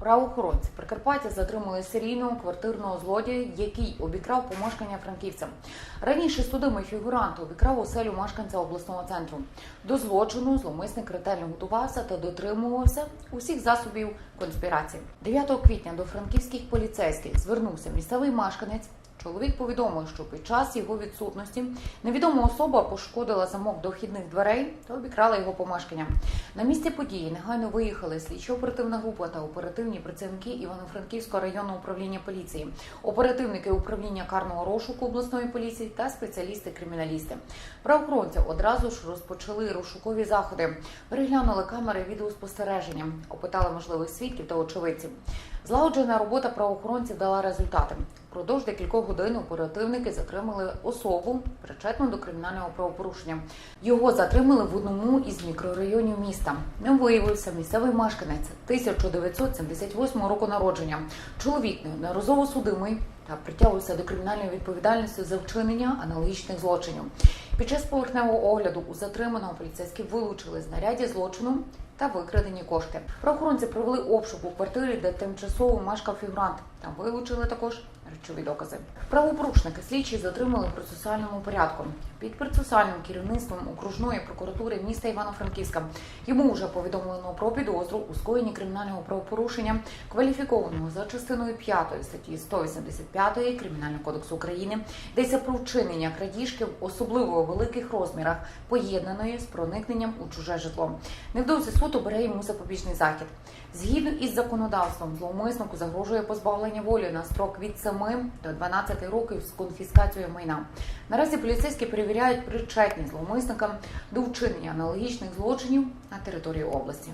Правоохоронці Прикарпаття затримали серійного квартирного злодія, який обікрав помешкання франківцям. Раніше судимий фігурант обікрав оселю мешканця обласного центру. До злочину зловмисник ретельно готувався та дотримувався усіх засобів конспірації. 9 квітня до франківських поліцейських звернувся місцевий мешканець. Чоловік повідомив, що під час його відсутності невідома особа пошкодила замок до вхідних дверей та обікрала його помешкання. На місці події негайно виїхали слідчо-оперативна група та оперативні працівники Івано-Франківського районного управління поліції, оперативники управління карного розшуку обласної поліції та спеціалісти-криміналісти. Правоохоронці одразу ж розпочали розшукові заходи, переглянули камери відеоспостереження, опитали можливих свідків та очевидців. Злагоджена робота правоохоронців дала результати. Впродовж декількох годин оперативники затримали особу, причетну до кримінального правопорушення. Його затримали в одному із мікрорайонів міста. Ним виявився місцевий мешканець 1978 року народження. Чоловік неодноразово судимий та притягувався до кримінальної відповідальності за вчинення аналогічних злочинів. Під час поверхневого огляду у затриманого поліцейські вилучили знаряддя злочину та викрадені кошти. Правоохоронці провели обшук у квартирі, де тимчасово мешкав фігурант. Там вилучили також речові докази. Правопорушники слідчі затримали в процесуальному порядку під процесуальним керівництвом окружної прокуратури міста Івано-Франківська. Йому вже повідомлено про підозру у скоєнні кримінального правопорушення, кваліфікованого за частиною 5 статті 185 Кримінального кодексу України, йдеться про вчинення крадіжки в особливо великих розмірах, поєднаної з проникненням у чуже житло. Невдовзі суд обере йому запобіжний захід. Згідно із законодавством, зловмиснику загрожує позбавлення волі на строк від 7 до 12 років з конфіскацією майна. Наразі поліцейські перевіряють причетність зловмисника до вчинення аналогічних злочинів на території області.